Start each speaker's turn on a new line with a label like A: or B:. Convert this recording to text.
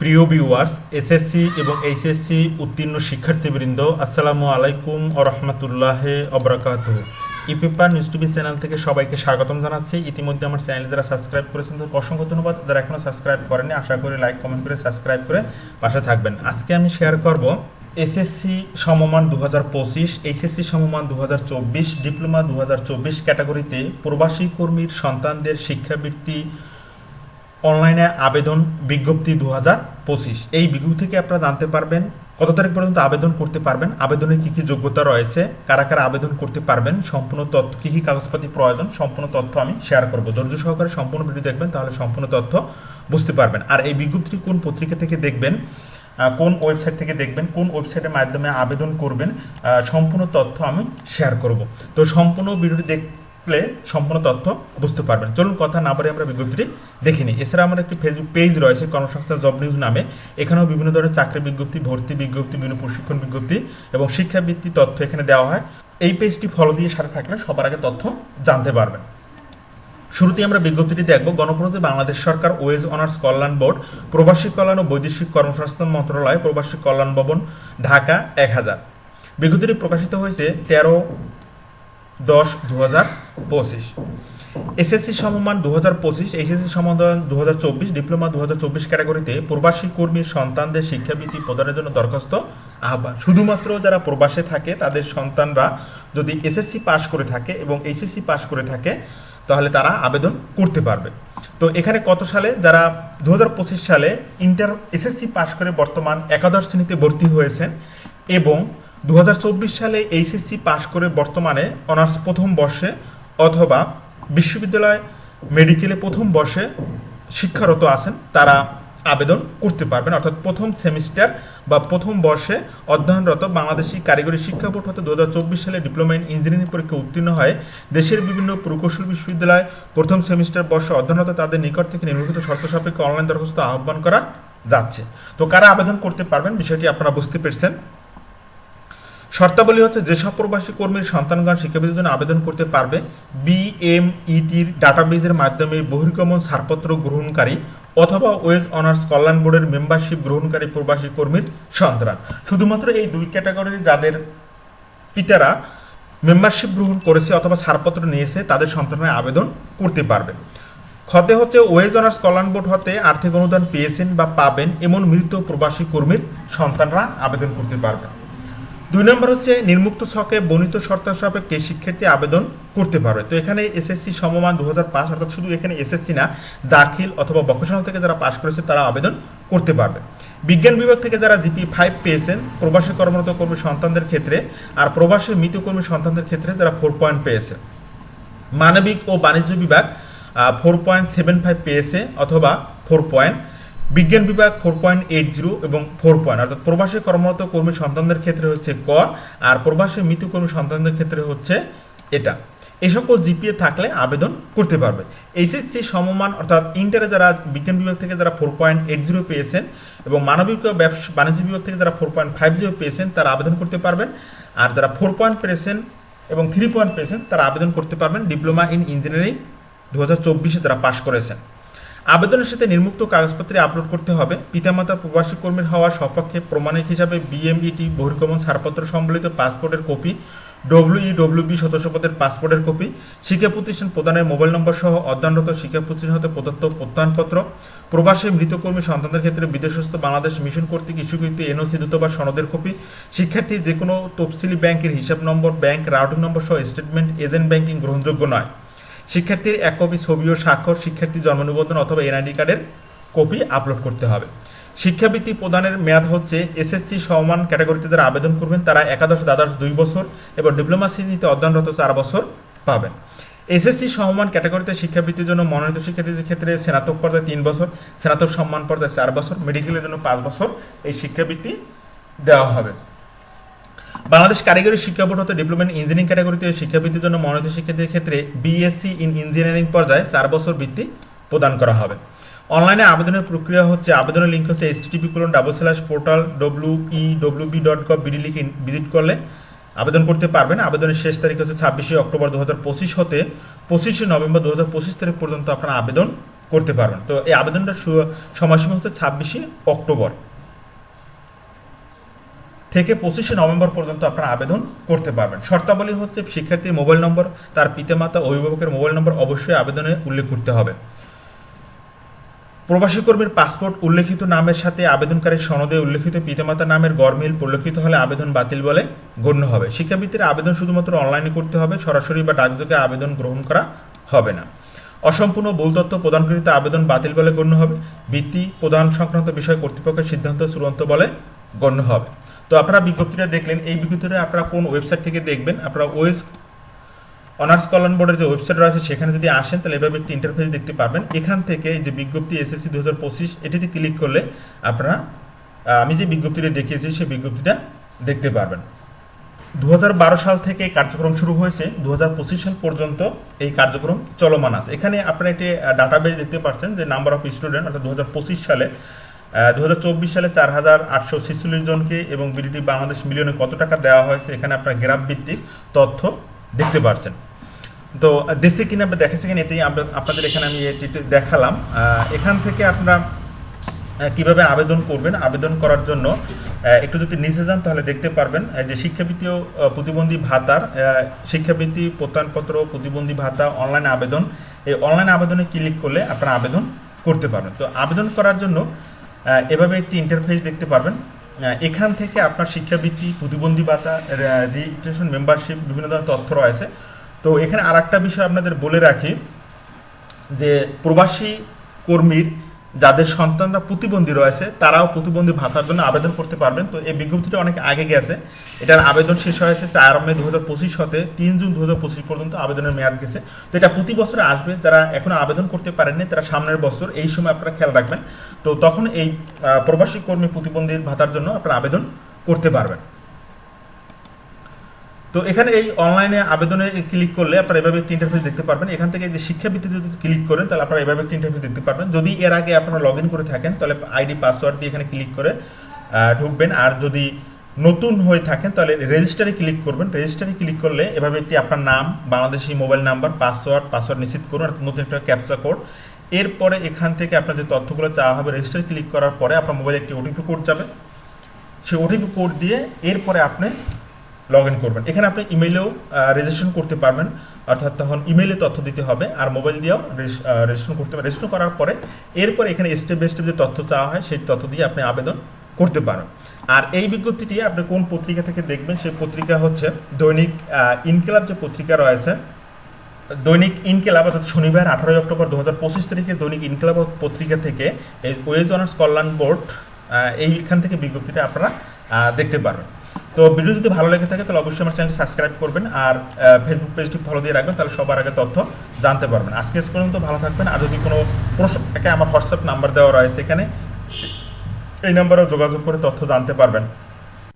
A: প্রিয় viewers SSC এবং HSC উত্তীর্ণ শিক্ষার্থীবৃন্দ, আসসালামু আলাইকুম ও রহমতুল্লাহ অবরাকাত ইপিপার নিউজ টিভি চ্যানেল থেকে সবাইকে স্বাগতম জানাচ্ছি। ইতিমধ্যে আমার চ্যানেল যারা সাবস্ক্রাইব করেছেন তাদেরকে অসংখ্য ধন্যবাদ। যারা এখনও সাবস্ক্রাইব করেনি আশা করি লাইক কমেন্ট করে সাবস্ক্রাইব করে পাশে থাকবেন। আজকে আমি শেয়ার করব এসএসসি সমমান দু হাজার পঁচিশ এইচএসসি সমমান দু হাজার চব্বিশ ডিপ্লোমা দু হাজার চব্বিশ ক্যাটাগরিতে প্রবাসী কর্মীর সন্তানদের শিক্ষাবৃত্তি অনলাইনে আবেদন বিজ্ঞপ্তি দু হাজার পঁচিশ। এই বিজ্ঞপ্তি থেকে আপনারা জানতে পারবেন কত তারিখ পর্যন্ত আবেদন করতে পারবেন আবেদনের কী কী যোগ্যতা রয়েছে, কারা কারা আবেদন করতে পারবেন, সম্পূর্ণ তথ্য, কী কী কাগজপাতি প্রয়োজন, সম্পূর্ণ তথ্য আমি শেয়ার করব। ধৈর্য সহকারে সম্পূর্ণ ভিডিও দেখবেন, তাহলে সম্পূর্ণ তথ্য বুঝতে পারবেন। আর এই বিজ্ঞপ্তি কোন পত্রিকা থেকে দেখবেন কোন ওয়েবসাইট থেকে দেখবেন, কোন ওয়েবসাইটের মাধ্যমে আবেদন করবেন সম্পূর্ণ তথ্য আমি শেয়ার করব। তো সম্পূর্ণ ভিডিওটি দেখলে সম্পূর্ণ তথ্য বুঝতে পারবেন। চলুন কথা না বলে আমরা বিজ্ঞপ্তিটি দেখে নিই। এছাড়া আমার একটি ফেসবুক পেজ রয়েছে কর্মসংস্থান জব নিউজ নামে। এখানেও বিভিন্ন ধরনের চাকরি বিজ্ঞপ্তি, ভর্তি বিজ্ঞপ্তি, বিভিন্ন প্রশিক্ষণ বিজ্ঞপ্তি এবং শিক্ষাবৃত্তি তথ্য এখানে দেওয়া হয়। এই পেজটি ফলো দিয়ে সাথে থাকলে সবার আগে তথ্য জানতে পারবেন। শুরুতে আমরা বিজ্ঞপ্তিটি দেখব। গণপ্রজাতন্ত্রী বাংলাদেশ সরকার ওয়েজ অনার্স কল্যাণ বোর্ড প্রবাসী কল্যাণ ও বৈদেশিক কর্মসংস্থান মন্ত্রণালয়, প্রবাসী কল্যাণ ভবন, ঢাকা এক হাজার। বিজ্ঞপ্তিটি প্রকাশিত হয়েছে তেরো দশ দু হাজার পঁচিশ। এসএসসি সমমান দু হাজার পঁচিশ, এইচএসসি সমাধান দু হাজার চব্বিশ, ডিপ্লোমা দু হাজার চব্বিশ ক্যাটাগরিতে প্রবাসী কর্মীর সন্তানদের শিক্ষাবৃত্তি প্রদানের জন্য দরখাস্ত, আহ্বান। শুধুমাত্র যারা প্রবাসে থাকে, তাদের সন্তানরা যদি এসএসসি পাশ করে থাকে এবং এইচএসসি পাশ করে থাকে, তাহলে তারা আবেদন করতে পারবে। তো এখানে কত সালে? যারা দু হাজার পঁচিশ সালে ইন্টার এসএসসি পাশ করে বর্তমান একাদশ শ্রেণীতে ভর্তি হয়েছেন এবং দু হাজার চব্বিশ সালে এইচএসসি পাশ করে বর্তমানে অনার্স প্রথম বর্ষে অথবা বিশ্ববিদ্যালয় মেডিকেলে প্রথম বর্ষে শিক্ষারত আছেন, তারা আবেদন করতে পারবেন। অর্থাৎ প্রথম সেমিস্টার বা প্রথম বর্ষে অধ্যয়নরত বাংলাদেশি কারিগরি শিক্ষা বোর্ড হতে দু হাজার চব্বিশ সালে ডিপ্লোমা ইন ইঞ্জিনিয়ারিং পরীক্ষা উত্তীর্ণ হয়। দেশের বিভিন্ন প্রকৌশল বিশ্ববিদ্যালয় প্রথম সেমিস্টার বর্ষে অধ্যয়নরত তাদের নিকট থেকে নিম্নলিখিত শর্ত সাপেক্ষে অনলাইন দরখাস্ত আহ্বান করা যাচ্ছে। তো কারা আবেদন করতে পারবেন, বিষয়টি আপনারা বুঝতে পেরেছেন। শর্তাবলী হচ্ছে যেসব প্রবাসী কর্মীর সন্তানগণ শিক্ষাবৃত্তির জন্য আবেদন করতে পারবে বিএমইটির ডাটাবেজের মাধ্যমে বহির্গমন ছাড়পত্র গ্রহণকারী অথবা ওয়েজ অনার্স কল্যাণ বোর্ডের মেম্বারশিপ গ্রহণকারী প্রবাসী কর্মীর সন্তান শুধুমাত্র এই দুই ক্যাটাগরির যাদের পিতারা মেম্বারশিপ গ্রহণ করেছে অথবা ছাড়পত্র নিয়েছে, তাদের সন্তানরা আবেদন করতে পারবে। খতে হচ্ছে ওয়েজ অনার্স কল্যাণ বোর্ড হতে আর্থিক অনুদান পেয়েছেন বা পাবেন এমন মৃত প্রবাসী কর্মীর সন্তানরা আবেদন করতে পারবে। দুই নম্বর হচ্ছে, নির্মুক্ত ছকে বর্ণিত শর্ত সাপেক্ষে শিক্ষার্থী আবেদন করতে পারবে? তো এখানে এসএসসি সমমান দু হাজার পাঁচ, অর্থাৎ শুধু এখানে এসএসসি না, দাখিল অথবা ভোকেশনাল থেকে যারা পাশ করেছে তারা আবেদন করতে পারবে। বিজ্ঞান বিভাগ থেকে যারা জিপি ফাইভ পেয়েছেন, প্রবাসী কর্মরত কর্মী সন্তানদের ক্ষেত্রে আর প্রবাসী মৃত কর্মী সন্তানদের ক্ষেত্রে যারা ফোর পয়েন্ট পেয়েছে। মানবিক ও বাণিজ্য বিভাগ ফোর পয়েন্ট সেভেন ফাইভ পেয়েছে অথবা ফোর পয়েন্ট বিজ্ঞান বিভাগ ফোর পয়েন্ট এইট জিরো এবং ফোর পয়েন্ট অর্থাৎ প্রবাসী কর্মরত কর্মী সন্তানদের ক্ষেত্রে হচ্ছে ক, আর প্রবাসী মৃত কর্মী সন্তানদের ক্ষেত্রে হচ্ছে এটা। এই সকল জিপিএ থাকলে আবেদন করতে পারবে। এইচএসসি সমমান, অর্থাৎ ইন্টারে যারা বিজ্ঞান বিভাগ থেকে যারা ফোর পয়েন্ট এইট জিরো পেয়েছেন এবং মানবিক ব্যবসা, বাণিজ্য বিভাগ থেকে যারা ফোর পয়েন্ট ফাইভ জিরো পেয়েছেন, তারা আবেদন করতে পারবেন। আর যারা ফোর পয়েন্ট পেয়েছেন এবং থ্রি পয়েন্ট পেয়েছেন, তারা আবেদন করতে পারবেন। ডিপ্লোমা ইন ইঞ্জিনিয়ারিং দু হাজার চব্বিশে তারা পাশ করেছেন। আবেদনের সাথে নির্মুক্ত কাগজপত্রে আপলোড করতে হবে। পিতামাতা প্রবাসী কর্মীর হওয়ার সপক্ষে প্রমাণিক হিসাবে বিএমইটি বহির্গমন ছাড়পত্র সম্বলিত পাসপোর্টের কপি ডব্লিউই ডব্লিউবি সদস্যপদের পাসপোর্টের কপি, শিক্ষা প্রতিষ্ঠান প্রদানের মোবাইল নম্বর সহ অধ্যয়নরত শিক্ষা প্রতিষ্ঠান হতে প্রদত্ত প্রত্যয়নপত্র, প্রবাসী মৃতকর্মী সন্তানদের ক্ষেত্রে বিদেশস্থ বাংলাদেশ মিশন কর্তৃক ইস্যুকৃত এনওসি দূতাবাস সনদের কপি, শিক্ষার্থী যে কোনো তফসিলি ব্যাংকের হিসাব নম্বর, ব্যাংক রাউটিং নম্বর সহ স্টেটমেন্ট, এজেন্ট ব্যাংকিং গ্রহণযোগ্য নয়। শিক্ষার্থীর এক কপি ছবি ও স্বাক্ষর শিক্ষার্থী জন্ম নিবন্ধন অথবা এনআইডি কার্ডের কপি আপলোড করতে হবে। শিক্ষাবৃত্তি প্রদানের মেয়াদ হচ্ছে এসএসসি সমান ক্যাটাগরিতে যারা আবেদন করবেন, তারা একাদশ, দ্বাদশ দুই বছর এবং ডিপ্লোমা শ্রেণীতে অধ্যয়নরত চার বছর পাবেন। এসএসসি সমমান ক্যাটাগরিতে শিক্ষাবৃত্তির জন্য মনোনীত শিক্ষার্থীদের ক্ষেত্রে স্নাতক পর্যায়ে তিন বছর, স্নাতক সম্মান পর্যায়ে চার বছর, মেডিকেলের জন্য পাঁচ বছর এই শিক্ষাবৃত্তি দেওয়া হবে। বাংলাদেশ কারিগরি শিক্ষা বোর্ড হতে ডিপ্লোমা ইন ইঞ্জিনিয়ারিং ক্যাটাগরিতে শিক্ষাবৃত্তির জন্য মনোনীত শিক্ষার্থীদের ক্ষেত্রে বিএসসি ইন ইঞ্জিনিয়ারিং পর্যায়ে চার বছর বৃত্তি প্রদান করা হবে। অনলাইনে আবেদনের প্রক্রিয়া হচ্ছে, আবেদনের লিঙ্ক হচ্ছে H TP colon double slash portal W E W B dot gov BD লিখে ভিজিট করলে আবেদন করতে পারবেন। আবেদনের শেষ তারিখ হচ্ছে ছাব্বিশে অক্টোবর দু হাজার পঁচিশ হতে পঁচিশে নভেম্বর দু হাজার পঁচিশ তারিখ পর্যন্ত আপনারা আবেদন করতে পারবেন। তো এই আবেদনটা সময়সীমা হচ্ছে ছাব্বিশে অক্টোবর। থেকে পঁচিশে নভেম্বর পর্যন্ত আপনারা আবেদন করতে পারবেন। শর্তাবলী হচ্ছে শিক্ষার্থীর মোবাইল নম্বর, তার পিতামাতা, অভিভাবকের মোবাইল নম্বর অবশ্যই আবেদনে উল্লেখ করতে হবে। প্রবাসী কর্মীর পাসপোর্ট উল্লেখিত নামের সাথে আবেদনকারীর সনদে উল্লেখিত পিতামাতা নামের গরমিল পরিলক্ষিত হলে আবেদন বাতিল বলে গণ্য হবে। শিক্ষাবৃত্তির আবেদন শুধুমাত্র অনলাইনে করতে হবে, সরাসরি বা ডাকযোগে আবেদন গ্রহণ করা হবে না। অসম্পূর্ণ ভুল তথ্য প্রদানকৃত আবেদন বাতিল বলে গণ্য হবে। বৃত্তি প্রদান সংক্রান্ত বিষয় কর্তৃপক্ষের সিদ্ধান্ত চূড়ান্ত বলে গণ্য হবে। তো আপনারা বিজ্ঞপ্তিটা দেখলেন, এই বিজ্ঞপ্তিটা আপনারা কোন ওয়েবসাইট থেকে দেখবেন? আপনারা ওয়েস অনার্স কল্যাণ বোর্ডের যে ওয়েবসাইট রয়েছে, সেখানে যদি আসেন, তাহলে এভাবে একটি ইন্টারফেস দেখতে পারবেন এখান থেকে যে বিজ্ঞপ্তি এসএসসি দু হাজার পঁচিশ, এটিতে ক্লিক করলে আপনারা আমি যে বিজ্ঞপ্তিটা দেখিয়েছি, সেই বিজ্ঞপ্তিটা দেখতে পারবেন। দু হাজার বারো সাল থেকে কার্যক্রম শুরু হয়েছে। দু হাজার পঁচিশ সাল পর্যন্ত এই কার্যক্রম চলমান আছে। এখানে আপনারা একটি ডাটাবেজ দেখতে পাচ্ছেন যে নাম্বার অফ স্টুডেন্ট অর্থাৎ দু হাজার পঁচিশ সালে দু হাজার চব্বিশ সালে চার হাজার আটশো ছেচল্লিশ জনকে এবং বিডিটি বাংলাদেশ মিলিয়নে কত টাকা দেওয়া হয়েছে এখানে আপনার গ্রাফ ভিত্তিক তথ্য দেখতে পারছেন। তো দেশে কিনা বা দেখাচ্ছে কিনা এটাই আমরা আপনাদের এখানে আমি এটি দেখালাম। এখান থেকে আপনারা কীভাবে আবেদন করবেন, আবেদন করার জন্য একটু যদি নিচে যান তাহলে দেখতে পারবেন যে শিক্ষাবৃত্তি ও প্রতিবন্ধী ভাতার শিক্ষাবৃত্তি, প্রত্যয়নপত্র, প্রতিবন্ধী ভাতা, অনলাইন আবেদন, এই অনলাইন আবেদনে ক্লিক করলে আপনারা আবেদন করতে পারবেন। তো আবেদন করার জন্য এভাবে একটি ইন্টারফেস দেখতে পারবেন আহ, এখান থেকে আপনার শিক্ষাবৃত্তি প্রতিবন্ধী ভাতা রেজিস্ট্রেশন মেম্বারশিপ বিভিন্ন ধরনের তথ্য রয়েছে। তো এখানে আর একটা বিষয় আপনাদের বলে রাখি যে প্রবাসী কর্মীর যাদের সন্তানরা প্রতিবন্ধী রয়েছে তারাও প্রতিবন্ধী ভাতার জন্য আবেদন করতে পারবেন। তো এই বিজ্ঞপ্তিটা অনেক আগে গেছে। এটার আবেদন শেষ হয়েছে চার মে দু হাজার পঁচিশ হতে তিন জুন দু হাজার পঁচিশ পর্যন্ত আবেদনের মেয়াদ গেছে। তো এটা প্রতি বছর আসবে। যারা এখনও আবেদন করতে পারেননি তারা সামনের বছর এই সময় আপনারা খেয়াল রাখবেন। তো তখন এই প্রবাসী কর্মী প্রতিবন্ধীর ভাতার জন্য আপনারা আবেদন করতে পারবেন। তো এখানে এই অনলাইনে আবেদনে ক্লিক করলে আপনারা এভাবে একটি ইন্টারফেস দেখতে পারবেন। এখান থেকে যে শিক্ষাবৃত্তি যদি ক্লিক করেন, তাহলে আপনারা এভাবে একটি ইন্টারফেস দেখতে পারবেন। যদি এর আগে আপনারা লগ করে থাকেন, তাহলে আইডি পাসওয়ার্ড দিয়ে এখানে ক্লিক করে ঢুকবেন। আর যদি নতুন হয়ে থাকেন, তাহলে রেজিস্টারে ক্লিক করবেন। রেজিস্টারে ক্লিক করলে এভাবে একটি আপনার নাম, Bangladeshi mobile number password password নিশ্চিত করুন। আর নতুন একটা ক্যাপচা কোড এরপরে এখান থেকে আপনার যে তথ্যগুলো চাওয়া হবে রেজিস্টার ক্লিক করার পরে আপনার মোবাইলে একটি ওটিপি কোড যাবে। সেই ওটিপি কোড দিয়ে এরপরে আপনি লগ ইন করবেন। এখানে আপনি ইমেইলেও রেজিস্ট্রেশন করতে পারবেন। অর্থাৎ তখন ইমেইলে তথ্য দিতে হবে আর মোবাইল দিয়েও রেজিস্ট্রেশন করতে হবে। রেজিস্ট্রেশন করার পরে এরপরে এখানে স্টেপ বাই স্টেপ যে তথ্য চাওয়া হয়, সেই তথ্য দিয়ে আপনি আবেদন করতে পারেন। আর এই বিজ্ঞপ্তিটি আপনি কোন পত্রিকা থেকে দেখবেন, সেই পত্রিকা হচ্ছে দৈনিক ইনকিলাব যে পত্রিকা রয়েছে দৈনিক ইনকিলাব অর্থাৎ শনিবার আঠারোই অক্টোবর দু হাজার পঁচিশ তারিখে দৈনিক ইনকিলাব পত্রিকা থেকে এই ওয়েজ অনার্স কল্যাণ বোর্ড এইখান থেকে বিজ্ঞপ্তিটা আপনারা দেখতে পারবেন। তো ভিডিও যদি ভালো লেগে থাকে তাহলে অবশ্যই আমার চ্যানেলটি সাবস্ক্রাইব করবেন আর ফেসবুক পেজটি ফলো দিয়ে রাখবেন, তাহলে সবার আগে তথ্য জানতে পারবেন। আজকে এস পর্যন্ত ভালো থাকবেন। আর যদি কোনো প্রশ্ন থাকে, আমার হোয়াটসঅ্যাপ নাম্বার দেওয়া রয়েছে এখানে, এই নাম্বারেও যোগাযোগ করে তথ্য জানতে পারবেন।